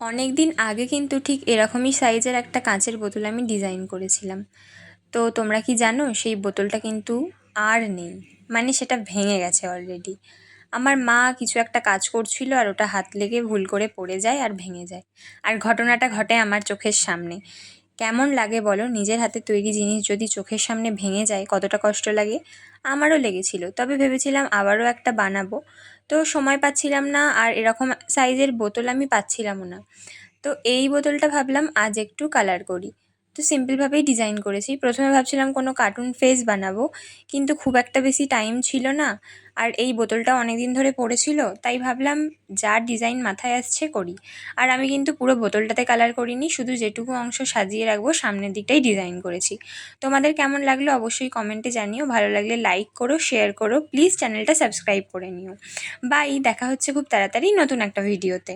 অনেক দিন আগে কিন্তু ঠিক এরকমই সাইজের একটা কাঁচের বোতল আমি ডিজাইন করেছিলাম। তো তোমরা কি জানো, সেই বোতলটা কিন্তু আর নেই। মানে সেটা ভেঙে গেছে অলরেডি আমার মা কিছু একটা কাজ করছিল আর ওটা হাত লেগে ভুল করে পড়ে যায় আর ভেঙে যায়। আর ঘটনাটা ঘটে আমার চোখের সামনে। কেমন লাগে বলো? নিজের হাতে তৈরি জিনিস যদি চোখের সামনে ভেঙে যায়, কতটা কষ্ট লাগে? আমারও লেগেছিল। তবে ভেবেছিলাম আবারও একটা বানাবো। তো সময় পাচ্ছিলাম না, আর এরকম সাইজের বোতল আমি পাচ্ছিলামও না। তো এই বোতলটা ভাবলাম আজ একটু কালার করি। তো সিম্পলভাবেই ডিজাইন করেছি। প্রথমে ভাবছিলাম কোনো কার্টুন ফেস বানাবো, কিন্তু খুব একটা বেশি টাইম ছিল না। আর এই বোতলটা অনেক দিন ধরে পড়েছিল, তাই ভাবলাম যা ডিজাইন মাথায় আসছে করি। আর আমি কিন্তু পুরো বোতলটাতে কালার করিনি, শুধু যেটুকু অংশ সাজিয়ে রাখব, সামনের দিকটাই ডিজাইন করেছি। তোমাদের কেমন লাগল অবশ্যই কমেন্টে জানিও, ভালো লাগলে লাইক করো শেয়ার করো প্লিজ চ্যানেলটা সাবস্ক্রাইব করে নিও। বাই দেখা হচ্ছে খুব তাড়াতাড়ি নতুন একটা ভিডিওতে